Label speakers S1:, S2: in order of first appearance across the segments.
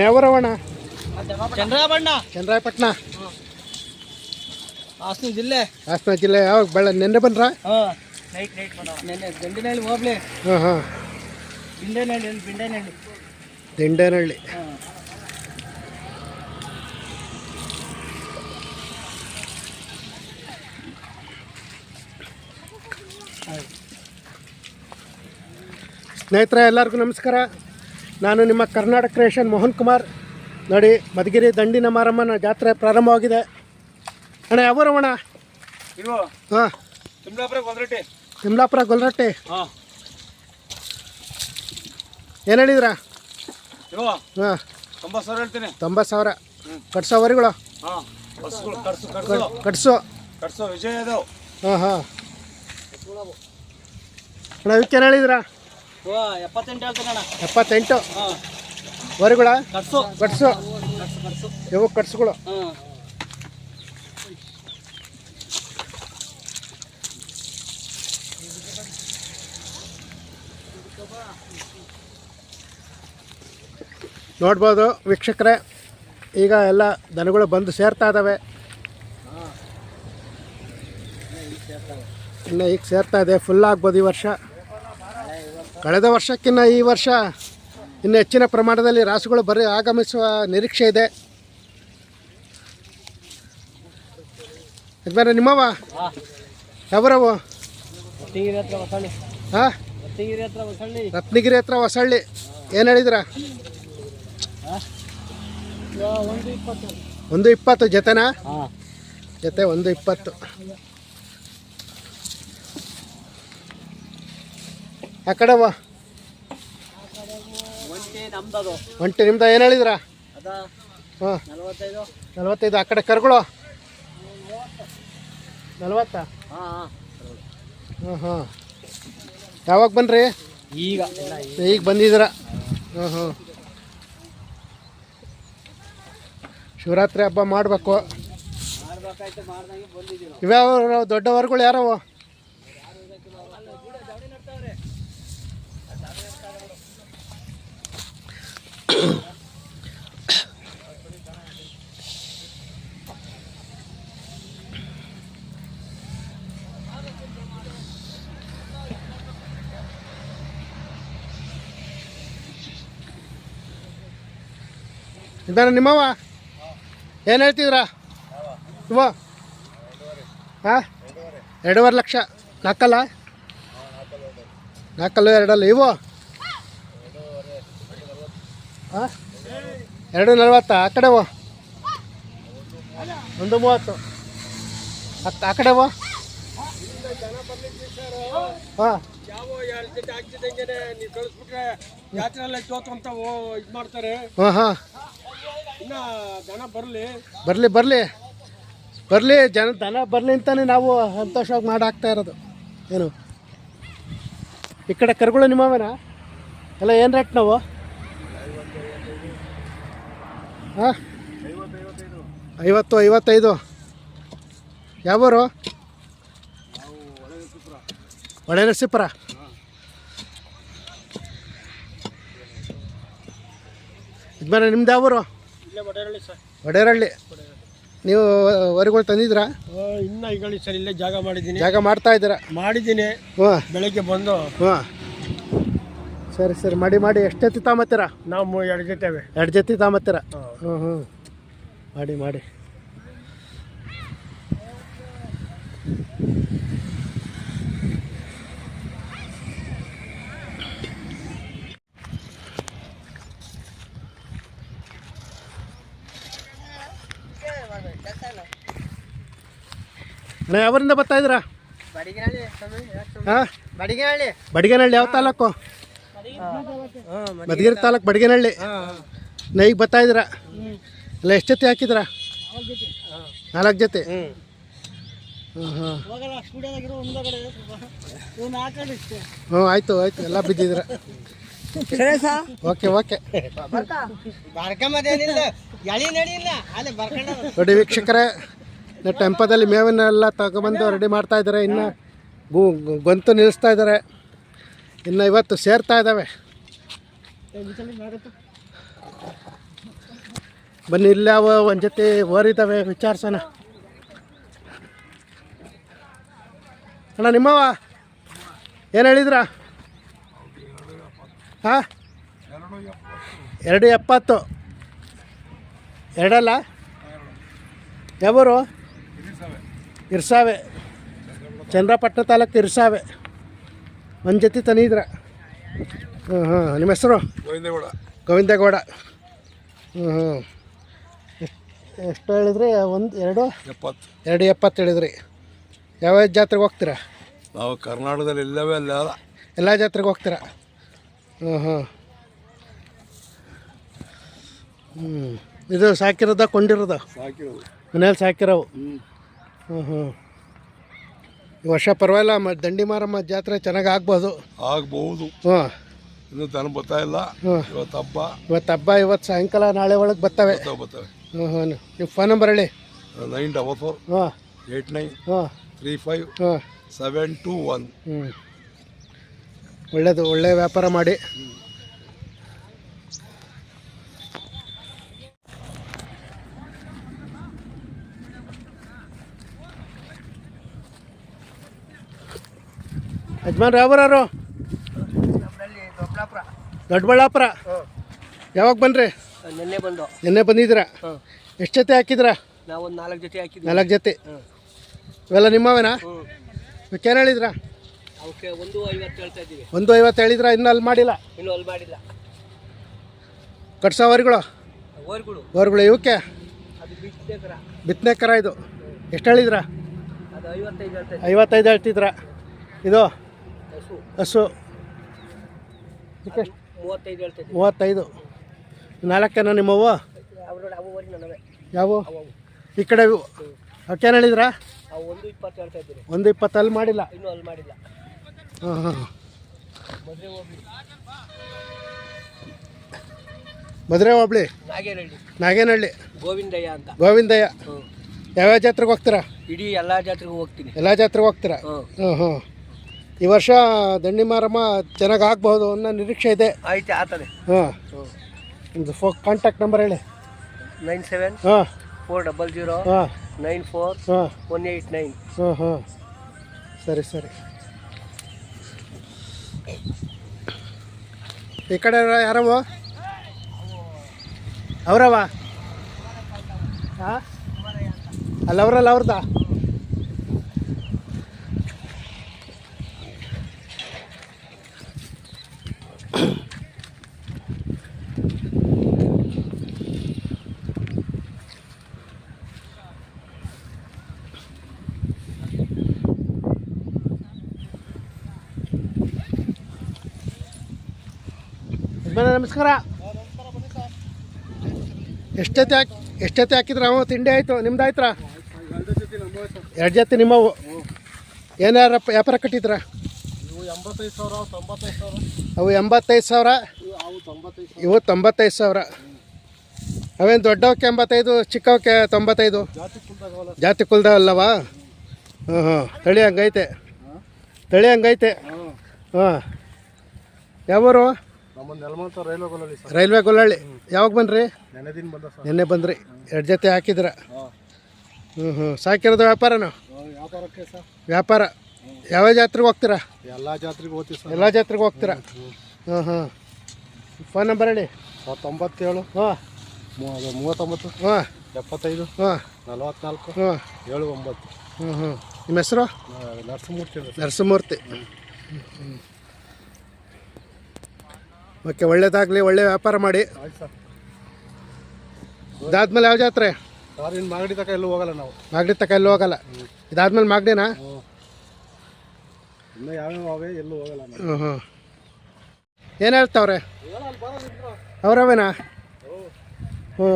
S1: ಅಣ್ಣ? ಯಾವರವಣ್ಣ
S2: ಚಂದ್ರಬಣ್ಣ
S1: ಚಂದ್ರಾಯಪಟ್ಟಣ.
S2: ಹಾಸನ ಜಿಲ್ಲೆ.
S1: ಹಾಸನ ಜಿಲ್ಲೆ ಯಾವಾಗ ಬೆಳ ನೆನ್ನೆ ಬಂದ್ರ?
S2: ನೆನ್ನೆ ಗಂಡಿನಹಳ್ಳಿ ಹೋಗ್ಲಿ.
S1: ಹಾಂ ಹಾಂ.
S2: ಬಿಂಡೇನಹಳ್ಳಿ ಬಿಂಡೇನಹಳ್ಳಿ
S1: ದಿಂಡೇನಹಳ್ಳಿ.
S2: ಹಾಂ.
S1: ಸ್ನೇಹಿತರೆ ಎಲ್ಲರಿಗೂ ನಮಸ್ಕಾರ. ನಾನು ನಿಮ್ಮ ಕರ್ನಾಟಕ ಕ್ರಿಯೇಷನ್ ಮೋಹನ್ ಕುಮಾರ್. ನೋಡಿ ಮಧುಗಿರಿ ದಂಡಿನ ಮಾರಮ್ಮನ ಜಾತ್ರೆ ಪ್ರಾರಂಭವಾಗಿದೆ. ಅಣ್ಣ ಯಾವರವಣ್ಣ
S2: ಅಣ್ಣ
S1: ಹಾಂ.
S2: ತಿಮ್ಲಾಪುರ ಗೊಲ್ರಟ್ಟಿ.
S1: ಏನ್
S2: ಹಾಂ.
S1: ಹೇಳಿದ್ರಾ? ಹಾಂ.
S2: ತೊಂಬತ್ತು ಸಾವಿರ ಹೇಳ್ತೀನಿ.
S1: ತೊಂಬತ್ತು ಸಾವಿರ. ಕಟ್ಸೋ ವರಿಗಳು ಕಟ್ಸೋ
S2: ಕಟ್ಸೋ ವಿಜಯ ಅದು
S1: ಹಾಂ ಹಾಂ. ಅಣ್ಣ ಇವಕ್ಕೇನು ಹೇಳಿದ್ರಾ?
S2: ಎಪ್ಪತ್ತೆಂಟು ಹೇಳ್ತೀನಿ
S1: ಎಪ್ಪತ್ತೆಂಟು? ವರಿಗಳ? ಕಟ್ಸು.
S2: ಕರ್ಸು
S1: ಇವು ಕಟ್ಸುಗಳು.
S2: ಹಾಂ.
S1: ನೋಡ್ಬೋದು ವೀಕ್ಷಕರೇ ಈಗ ಎಲ್ಲ ದನಗಳು ಬಂದು ಸೇರ್ತಾ ಇದ್ದಾವೆ ಇನ್ನು ಈಗ ಸೇರ್ತಾ ಇದೆ ಫುಲ್ ಆಗ್ಬೋದು ಈ ವರ್ಷ. ಕಳೆದ ವರ್ಷಕ್ಕಿಂತ ಈ ವರ್ಷ ಇನ್ನು ಹೆಚ್ಚಿನ ಪ್ರಮಾಣದಲ್ಲಿ ರಾಸುಗಳು ಬರೀ ಆಗಮಿಸುವ ನಿರೀಕ್ಷೆ ಇದೆ. ಯಜಮಾನ ನಿಮ್ಮವ
S2: ಹಾಂ.
S1: ಯಾವರವು ಹಾಂ? ರತ್ನಗಿರಿ ಹತ್ರ ಹೊಸಳ್ಳಿ. ಏನು ಹೇಳಿದ್ರ?
S2: ಒಂದು ಇಪ್ಪತ್ತು.
S1: ಜೊತೆನಾ? ಜೊತೆ ಒಂದು ಇಪ್ಪತ್ತು. ಆ ಕಡೆ
S2: ಒಂಟಿ
S1: ನಿಮ್ದು ಏನು ಹೇಳಿದ್ರ? ಹಾಂ.
S2: ನಲವತ್ತೈದು.
S1: ಆ ಕಡೆ ಕರ್ಗಳು ನಲ್ವತ್ತಾ?
S2: ಹಾಂ ಹಾಂ.
S1: ಯಾವಾಗ ಬನ್ರಿ?
S2: ಈಗ.
S1: ಈಗ ಬಂದಿದ್ದೀರ? ಹಾಂ ಹಾಂ. ಶಿವರಾತ್ರಿ ಹಬ್ಬ ಮಾಡಬೇಕು. ಇವ್ಯಾವ ದೊಡ್ಡವರ್ಗಳು ಯಾರವು? ಇದಾರ ನಿಮ್ಮವ ಏನು ಹೇಳ್ತಿದ್ರಾ? ಇವ ಹಾಂ ಎರಡೂವರೆ ಲಕ್ಷ. ನಾಲ್ಕಲ್ಲ? ನಾಲ್ಕಲ್ಲು ಎರಡಲ್ಲ. ಇವು ಹಾಂ ಎರಡು ನಲ್ವತ್ತಾ? ಆ ಕಡೆ ಹೋ ಒಂದು ಮೂವತ್ತು. ಹತ್ತು ಆ ಕಡೆ ಹಾಂ ಹಾಂ ಹಾಂ.
S2: ದನ ಬರಲಿ
S1: ಬರಲಿ. ಬರಲಿ, ಜನ ದನ ಬರಲಿ ಅಂತಾನೆ ನಾವು ಸಂತೋಷವಾಗಿ ಮಾಡಾಕ್ತಾ ಇರೋದು. ಏನು? ಈ ಕಡೆ ಕರುಗಳು ನಿಮ್ಮವೇನ? ಎಲ್ಲ ಏನು ರೇಟ್ ನಾವು? ಹಾಂ? ಐವತ್ತು ಐವತ್ತೈದು. ಯಾವೂರು? ಒಳ್ಳೆ ನರಸೀಪುರ ಇದ್ಮೇಲೆ ನಿಮ್ದು ಯಾವೂರು? ಒಡೇರಳ್ಳಿ ನೀವು ವರಿಗಳು ತಂದಿದ್ರಾ
S2: ಇನ್ನ ಈಗ ಸರ್ ಇಲ್ಲೇ ಜಾಗ ಮಾಡಿದ್ದೀನಿ.
S1: ಜಾಗ ಮಾಡ್ತಾ ಇದ್ದೀರಾ?
S2: ಮಾಡಿದ್ದೀನಿ.
S1: ಹ್ಞೂ
S2: ಬೆಳಗ್ಗೆ ಬಂದು
S1: ಹ್ಞೂ ಸರಿ ಸರಿ. ಮಾಡಿ ಮಾಡಿ. ಎಷ್ಟು ಜೊತೆ ತಾಮತ್ತೀರ
S2: ನಾವು ಎರಡು ಜೊತೆ
S1: ಎರಡು ಜೊತೆ ತಾಮತ್ತೀರ ಹ್ಞೂ ಹ್ಞೂ ಮಾಡಿ ಮಾಡಿ. ಅಣ್ಣ ಯಾವರಿಂದ ಬರ್ತಾ ಇದ್ದೀರಾ? ಹಾಂ?
S2: ಬಡಿಗೆನಹಳ್ಳಿ.
S1: ಬಡಿಗೇನಹಳ್ಳಿ ಯಾವ ತಾಲೂಕು? ಮಧುಗಿರಿ ತಾಲೂಕು ಬಡಗೇನಹಳ್ಳಿ. ನೈಗ್ ಬರ್ತಾ ಇದ್ದೀರಾ? ಎಲ್ಲ ಎಷ್ಟು ಜೊತೆ ಹಾಕಿದ್ರಾ ನಾಲ್ಕು ಜೊತೆ? ಹ್ಞೂ ಆಯ್ತು ಆಯ್ತು. ಎಲ್ಲ
S2: ಬಿದ್ದಿದ್ರ
S1: ಓಕೆ ಓಕೆ.
S2: ಅಲ್ಲೇ
S1: ನೋಡಿ ವೀಕ್ಷಕರೇ ನಾ ಟೆಂಪದಲ್ಲಿ ಮೇವನ್ನೆಲ್ಲ ತಗೊಬಂದು ರೆಡಿ ಮಾಡ್ತಾ ಇದ್ದಾರೆ. ಇನ್ನು ಗು ಗು- ಗೊಂತು ನಿಲ್ಲಿಸ್ತಾ ಇದ್ದಾರೆ. ಇನ್ನು ಇವತ್ತು ಸೇರ್ತಾ ಇದ್ದಾವೆ ಬನ್ನಿ, ಇಲ್ಲೇ ಅವ ಒಂದು ಜೊತೆ ಓರಿದ್ದಾವೆ ವಿಚಾರಿಸೋಣ. ಅಣ್ಣ ನಿಮ್ಮವ ಏನು ಹೇಳಿದ್ರ? ಹಾಂ? ಎರಡು ಎಪ್ಪತ್ತು. ಎರಡಲ್ಲ? ಯಾವರು? ಇರ್ಸಾವೆ. ಚಂದ್ರಪಟ್ಟಣ ತಾಲೂಕು ಇರ್ಸಾವೆ. ಒಂದು ಜೊತೆ ತಂದಿದ್ರ ಹಾಂ ಹಾಂ ನಿಮ್ಮ ಹೆಸರು?
S2: ಗೋವಿಂದೇಗೌಡ.
S1: ಗೋವಿಂದೇಗೌಡ. ಹ್ಞೂ ಹ್ಞೂ ಎಷ್ಟು ಎಷ್ಟು ಹೇಳಿದ್ರಿ? ಒಂದು ಎರಡು?
S2: ಎಪ್ಪತ್ತು.
S1: ಎರಡು ಎಪ್ಪತ್ತು ಹೇಳಿದ್ರಿ. ಯಾವ ಜಾತ್ರೆಗೆ ಹೋಗ್ತೀರಾ?
S2: ನಾವು ಕರ್ನಾಟಕದಲ್ಲಿ ಇಲ್ಲವೇ ಅಲ್ಲ.
S1: ಎಲ್ಲ ಜಾತ್ರೆಗೆ ಹೋಗ್ತೀರಾ? ಹ್ಞೂ ಹ್ಞೂ ಹ್ಞೂ ಇದು ಸಾಕಿರೋದ ಕೊಂಡಿರೋದ?
S2: ಸಾಕಿರೋದು.
S1: ಮನೇಲಿ ಸಾಕಿರೋವು?
S2: ಹ್ಞೂ
S1: ಹ್ಞೂ ಹ್ಞೂ ಈ ವರ್ಷ ಪರವಾಗಿಲ್ಲ ಮ ದಂಡಿ ಮಾರಮ್ಮ ಜಾತ್ರೆ ಚೆನ್ನಾಗಿ ಆಗ್ಬೋದು.
S2: ಆಗ್ಬಹುದು
S1: ಹಾಂ.
S2: ಇನ್ನು ಬರ್ತಾ ಇಲ್ಲ.
S1: ಹ್ಞೂ
S2: ಇವತ್ತು ಹಬ್ಬ.
S1: ಇವತ್ತು ಹಬ್ಬ ಇವತ್ತು ಸಾಯಂಕಾಲ ನಾಳೆ ಒಳಗೆ ಬರ್ತವೆ.
S2: ಬರ್ತಾವೆ. ಬರ್ತವೆ
S1: ಹ್ಞೂ ಹ್ಞೂ ನಿಮ್ಮ ಫೋನ್ ನಂಬರ್ ಹೇಳಿ.
S2: ನೈನ್ ಡಬಲ್ ಫೋರ್
S1: ಹಾಂ.
S2: ಏಯ್ಟ್ ನೈನ್
S1: ಹಾಂ.
S2: ತ್ರೀ ಫೈವ್
S1: ಹಾಂ.
S2: Seven two one.
S1: ಹ್ಞೂ ಒಳ್ಳೇದು ಒಳ್ಳೆ ವ್ಯಾಪಾರ ಮಾಡಿ. ಯಜಮಾನ್ರು ಯಾವ್ರಾರು? ದೊಡ್ಡಬಳ್ಳಾಪುರ. ಯಾವಾಗ ಬನ್ರಿ?
S3: ನಿನ್ನೆ ಬಂದು.
S1: ನಿನ್ನೆ ಬಂದಿದ್ದೀರಾ? ಎಷ್ಟು ಜೊತೆ ಹಾಕಿದ್ರ
S3: ನಾವು ಒಂದು ನಾಲ್ಕು ಜೊತೆ ಹಾಕಿದ್ವಿ
S1: ನಾಲ್ಕು ಜೊತೆ. ಇವೆಲ್ಲ ನಿಮ್ಮವೇನಾ? ಏನು ಹೇಳಿದ್ರಾ?
S3: ಅವಕ್ಕೆ ಒಂದು ಐವತ್ತು ಹೇಳ್ತಾ ಇದ್ದೀವಿ.
S1: ಒಂದು ಐವತ್ತು ಹೇಳಿದ್ರ? ಇನ್ನೂ ಅಲ್ಲಿ ಮಾಡಿಲ್ಲ?
S3: ಇನ್ನೂ ಅಲ್ಲಿ ಮಾಡಿಲ್ಲ.
S1: ಕಟ್ಸೋವರಿಗಳು
S3: ಓರ್ಗಳು
S1: ಅವರುಗಳು ಇವಕ್ಕೆ? ಬಿತ್ತನೆ ಕರ. ಇದು. ಎಷ್ಟು ಹೇಳಿದ್ರ?
S3: ಐವತ್ತೈದು
S1: ಹೇಳ್ತಿದ್ರ? ಇದು?
S3: ಹಸು
S1: ಹಸು. ಇದಕ್ಕೆ ಎಷ್ಟು?
S3: ಮೂವತ್ತೈದು ಹೇಳ್ತಾ ಇದ್ದೀವಿ
S1: ಮೂವತ್ತೈದು. ನಾಲ್ಕೇನ ನಿಮ್ಮವು? ಯಾವ? ಈ ಕಡೆ ಅವಕ್ಕೇನು ಹೇಳಿದ್ರ?
S3: ಒಂದು ಇಪ್ಪತ್ತು ಹೇಳ್ತಾ ಇದ್ದೀವಿ
S1: ಒಂದು ಇಪ್ಪತ್ತು ಅಲ್ಲಿ ಮಾಡಿಲ್ಲ.
S3: ಇನ್ನೂ ಅಲ್ಲಿ ಮಾಡಿಲ್ಲ.
S1: ಹಾಂ ಹಾಂ
S3: ಮದುವೆ
S1: ಹೋಬ್ಳಿ
S3: ನಾಗೇನಹಳ್ಳಿ.
S1: ನಾಗೇನಹಳ್ಳಿ.
S3: ಗೋವಿಂದಯ್ಯ ಅಂತ.
S1: ಗೋವಿಂದಯ್ಯ. ಯಾವ್ಯಾವ ಜಾತ್ರೆಗೆ ಹೋಗ್ತೀರಾ?
S3: ಇಡೀ ಎಲ್ಲ ಜಾತ್ರೆಗೂ ಹೋಗ್ತೀನಿ.
S1: ಎಲ್ಲ ಜಾತ್ರೆಗೆ ಹೋಗ್ತೀರಾ?
S3: ಹಾಂ
S1: ಹ್ಞೂ ಈ ವರ್ಷ ದಂಡಿ ಮಾರಮ್ಮ ಚೆನ್ನಾಗಿ ಆಗ್ಬಹುದು ಅನ್ನೋ ನಿರೀಕ್ಷೆ ಇದೆ.
S3: ಆಯ್ತು ಆತದೆ
S1: ಹಾಂ. ಒಂದು ಫೋ ಕಾಂಟ್ಯಾಕ್ಟ್ ನಂಬರ್ ಹೇಳಿ.
S3: ನೈನ್ ಸೆವೆನ್
S1: ಹಾಂ.
S3: ಫೋರ್ ಡಬಲ್ ಜೀರೋ
S1: ಹಾಂ.
S3: ನೈನ್ ಫೋರ್
S1: ಹಾಂ.
S3: One eight nine.
S1: ಹಾಂ ಹಾಂ. ಸರಿ ಸರಿ. ಈ ಕಡೆ ಯಾರವ ಅವರವ ಹಾಂ? ಅಲ್ಲ ಅವರಲ್ಲ ಅವ್ರದ್ದ ಯಜಮಾನ ನಮಸ್ಕಾರ. ಎಷ್ಟೊತ್ತೆ ಹಾಕಿ ಎಷ್ಟೊತ್ತೆ ಹಾಕಿದ್ರ ಅವ? ತಿಂಡಿ ಆಯಿತು, ನಿಮ್ದು ಆಯ್ತರ? ಎರಡು ಜೊತೆ ನಿಮ್ಮವು. ಏನಾರ ವ್ಯಾಪಾರ ಕಟ್ಟಿದ್ರ? ಅವು ಎಂಬತ್ತೈದು ಸಾವಿರ. ಇವು ತೊಂಬತ್ತೈದು ಸಾವಿರ. ಅವೇನು ದೊಡ್ಡವಕ್ಕೆ ಎಂಬತ್ತೈದು, ಚಿಕ್ಕವಕ್ಕೆ ತೊಂಬತ್ತೈದು?
S2: ಜಾತಿ
S1: ಕುಲ್ದವಲ್ಲವಾ ಹಾಂ ಹಾಂ ತಳಿ ಹಂಗೈತೆ. ತಳಿ ಹಂಗೈತೆ.
S2: ಹಾಂ
S1: ಯಾವರು
S2: ರೈಲ್ವೆ
S1: ಗೊಲ್ಲಳ್ಳಿ ಯಾವಾಗ ಬನ್ರಿ? ನಿನ್ನೆ ಬಂದ್ರಿ. ಎರಡು ಜೊತೆ ಹಾಕಿದ್ರ.
S2: ಹಾಂ.
S1: ಹ್ಞೂ ಹ್ಞೂ ಸಾಕಿರೋದು ವ್ಯಾಪಾರನ? ವ್ಯಾಪಾರ. ಯಾವ ಜಾತ್ರೆಗೆ ಹೋಗ್ತೀರಾ?
S2: ಎಲ್ಲ ಜಾತ್ರೆಗೆ ಹೋಗ್ತೀವಿ ಸರ್.
S1: ಎಲ್ಲ ಜಾತ್ರೆಗೆ ಹೋಗ್ತೀರಾ? ಹಾಂ ಹಾಂ ಫೋನ್ ನಂಬರ್ ಹೇಳಿ.
S2: ತೊಂಬತ್ತೇಳು
S1: ಹಾಂ.
S2: ಮೂವ- ಮೂವತ್ತೊಂಬತ್ತು.
S1: ಹಾಂ.
S2: ಎಪ್ಪತ್ತೈದು.
S1: ಹಾಂ.
S2: ನಲವತ್ನಾಲ್ಕು.
S1: ಹಾಂ.
S2: ಏಳು ಒಂಬತ್ತು.
S1: ಹ್ಞೂ ಹ್ಞೂ ನಿಮ್ಮ ಹೆಸರು?
S2: ನರಸಿಂಹಮೂರ್ತಿ ಅಂತ ಹ್ಞೂ
S1: ನರಸಿಂಹಮೂರ್ತಿ. ಓಕೆ ಒಳ್ಳೇದಾಗಲಿ ಒಳ್ಳೆ ವ್ಯಾಪಾರ ಮಾಡಿ. ಇದಾದ್ಮೇಲೆ ಯಾವ ಜಾತ್ರೆ?
S2: ಮಾಗಡಿ ತನಕ ಎಲ್ಲೂ ಹೋಗಲ್ಲ ನಾವು.
S1: ಮಾಗಡಿ ತಕ ಎಲ್ಲೂ ಹೋಗಲ್ಲ? ಇದಾದ್ಮೇಲೆ ಮಾಗಡಿನಾ?
S2: ಎಲ್ಲೂ ಹೋಗಲ್ಲ
S1: ಹ್ಞೂ ಹ್ಞೂ ಏನು ಹೇಳ್ತಾವ್ರೆ? ಅವರವೇನಾ? ಹ್ಞೂ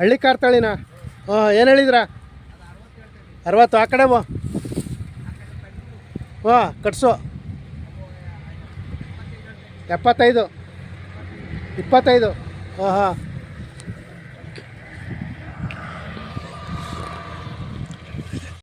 S1: ಹಳ್ಳಿ ಕಾರ್ತಾಳಿನಾ ಹಾಂ ಏನು ಹೇಳಿದ್ರಾ? ಅರವತ್ತು ಆ ಕಡೆ ಬೋ. ಹಾಂ ಕಟ್ಸು. ಎಪ್ಪತ್ತೈದು. ಇಪ್ಪತ್ತೈದು. ಹಾಂ ಹಾಂ.